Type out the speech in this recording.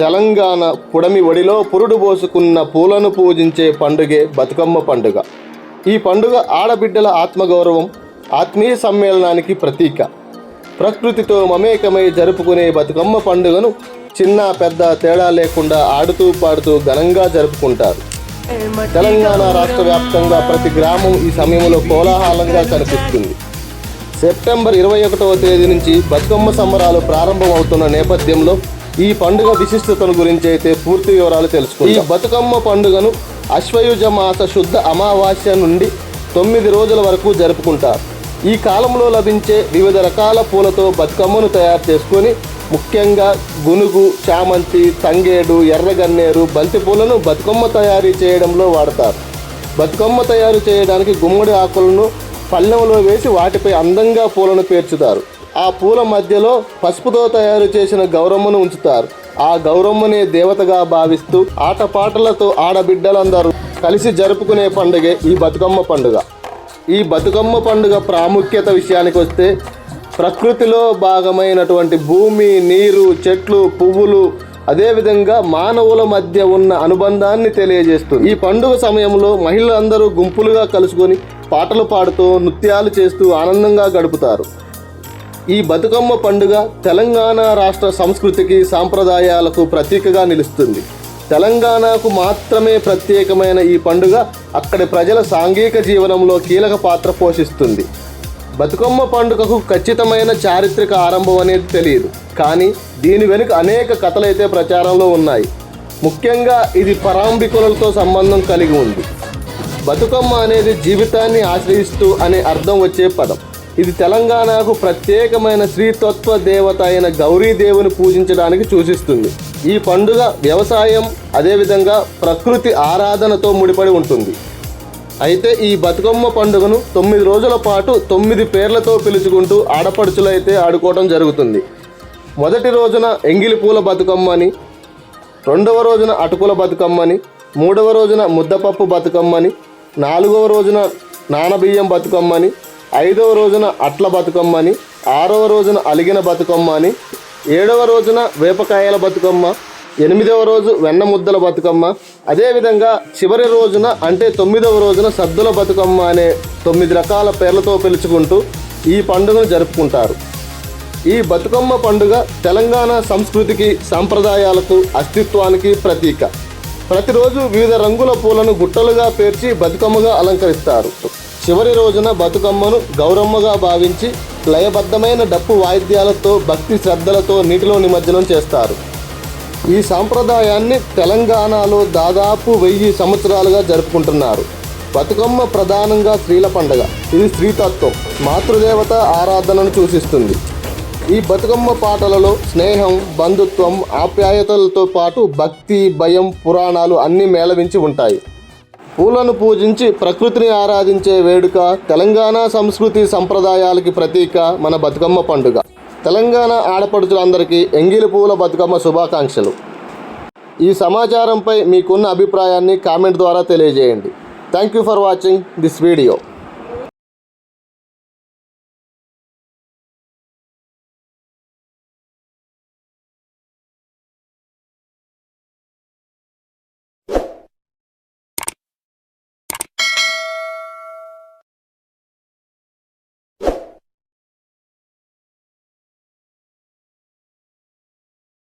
తెలంగాణ పుడమి ఒడిలో పురుడు పోసుకున్న పూలను పూజించే పండుగే బతుకమ్మ పండుగ. ఈ పండుగ ఆడబిడ్డల ఆత్మగౌరవం ఆత్మీయ సమ్మేళనానికి ప్రతీక. ప్రకృతితో మమేకమై జరుపుకునే బతుకమ్మ పండుగను చిన్న పెద్ద తేడా లేకుండా ఆడుతూ పాడుతూ ఘనంగా జరుపుకుంటారు. తెలంగాణ రాష్ట్ర వ్యాప్తంగా ప్రతి గ్రామం ఈ సమయంలో కోలాహలంగా కనిపిస్తుంది. సెప్టెంబర్ ఇరవై ఒకటవ తేదీ నుంచి బతుకమ్మ సంబరాలు ప్రారంభమవుతున్న నేపథ్యంలో ఈ పండుగ విశిష్టతల గురించి అయితే పూర్తి వివరాలు తెలుసుకుందాం ఈ బతుకమ్మ పండుగను అశ్వయుజ మాస శుద్ధ అమావాస్య నుండి తొమ్మిది రోజుల వరకు జరుపుకుంటారు. ఈ కాలంలో లభించే వివిధ రకాల పూలతో బతుకమ్మను తయారు చేసుకొని ముఖ్యంగా గునుగు చామంతి తంగేడు ఎర్రగన్నేరు బంతి పూలను బతుకమ్మ తయారీ చేయడంలో వాడతారు. బతుకమ్మ తయారు చేయడానికి గుమ్మడి ఆకులను పళ్ళెంలో వేసి వాటిపై అందంగా పూలను పేర్చుతారు. ఆ పూల మధ్యలో పసుపుతో తయారు చేసిన గౌరమ్మను ఉంచుతారు. ఆ గౌరమ్మనే దేవతగా భావిస్తూ ఆటపాటలతో ఆడబిడ్డలందరూ కలిసి జరుపుకునే పండుగే ఈ బతుకమ్మ పండుగ. ఈ బతుకమ్మ పండుగ ప్రాముఖ్యత విషయానికి వస్తే ప్రకృతిలో భాగమైనటువంటి భూమి నీరు చెట్లు పువ్వులు అదేవిధంగా మానవుల మధ్య ఉన్న అనుబంధాన్ని తెలియజేస్తుంది. ఈ పండుగ సమయంలో మహిళలందరూ గుంపులుగా కలుసుకొని పాటలు పాడుతూ నృత్యాలు చేస్తూ ఆనందంగా గడుపుతారు. ఈ బతుకమ్మ పండుగ తెలంగాణ రాష్ట్ర సంస్కృతికి సాంప్రదాయాలకు ప్రతీకగా నిలుస్తుంది. తెలంగాణకు మాత్రమే ప్రత్యేకమైన ఈ పండుగ అక్కడి ప్రజల సాంఘిక జీవనంలో కీలక పాత్ర పోషిస్తుంది. బతుకమ్మ పండుగకు ఖచ్చితమైన చారిత్రక ఆరంభం అనేది తెలియదు. కానీ దీని వెనుక అనేక కథలైతే ప్రచారంలో ఉన్నాయి. ముఖ్యంగా ఇది పరాంబికులతో సంబంధం కలిగి ఉంది. బతుకమ్మ అనేది జీవితాన్ని ఆశ్రయిస్తూ అనే అర్థం వచ్చే పదం. ఇది తెలంగాణకు ప్రత్యేకమైన శ్రీతత్వ దేవత అయిన గౌరీదేవుని పూజించడానికి సూచిస్తుంది. ఈ పండుగ వ్యవసాయం అదేవిధంగా ప్రకృతి ఆరాధనతో ముడిపడి ఉంటుంది. అయితే ఈ బతుకమ్మ పండుగను తొమ్మిది రోజుల పాటు తొమ్మిది పేర్లతో పిలుచుకుంటూ ఆడపడుచులైతే ఆడుకోవడం జరుగుతుంది. మొదటి రోజున ఎంగిలి పూల బతుకమ్మని రెండవ రోజున అటుకుల బతుకమ్మని మూడవ రోజున ముద్దపప్పు బతుకమ్మని నాలుగవ రోజున నానబియ్యం బతుకమ్మని ఐదవ రోజున అట్ల బతుకమ్మని ఆరవ రోజున అలిగిన బతుకమ్మ అని ఏడవ రోజున వేపకాయల బతుకమ్మ ఎనిమిదవ రోజు వెన్న ముద్దల బతుకమ్మ అదేవిధంగా చివరి రోజున అంటే తొమ్మిదవ రోజున సద్దుల బతుకమ్మ అనే తొమ్మిది రకాల పేర్లతో పిలుచుకుంటూ ఈ పండుగను జరుపుకుంటారు. ఈ బతుకమ్మ పండుగ తెలంగాణ సంస్కృతికి సాంప్రదాయాలకు అస్తిత్వానికి ప్రతీక. ప్రతిరోజు వివిధ రంగుల పూలను గుట్టలుగా పేర్చి బతుకమ్మగా అలంకరిస్తారు. చివరి రోజున బతుకమ్మను గౌరమ్మగా భావించి లయబద్ధమైన డప్పు వాయిద్యాలతో భక్తి శ్రద్ధలతో నీటిలో నిమజ్జనం చేస్తారు. ఈ సాంప్రదాయాన్ని తెలంగాణలో దాదాపు వెయ్యి సంవత్సరాలుగా జరుపుకుంటున్నారు. బతుకమ్మ ప్రధానంగా స్త్రీల పండుగ. ఇది స్త్రీతత్వం మాతృదేవత ఆరాధనను సూచిస్తుంది. ఈ బతుకమ్మ పాటలలో స్నేహం బంధుత్వం ఆప్యాయతలతో పాటు భక్తి భయం పురాణాలు అన్నీ మేళవించి ఉంటాయి. పూలను పూజించి ప్రకృతిని ఆరాధించే వేడుక తెలంగాణ సంస్కృతి సంప్రదాయాలకి ప్రతీక మన బతుకమ్మ పండుగ. తెలంగాణ ఆడపడుచులందరికీ ఎంగిలి పూల బతుకమ్మ శుభాకాంక్షలు. ఈ సమాచారంపై మీకున్న అభిప్రాయాన్ని కామెంట్ ద్వారా తెలియజేయండి. Thank you for watching this video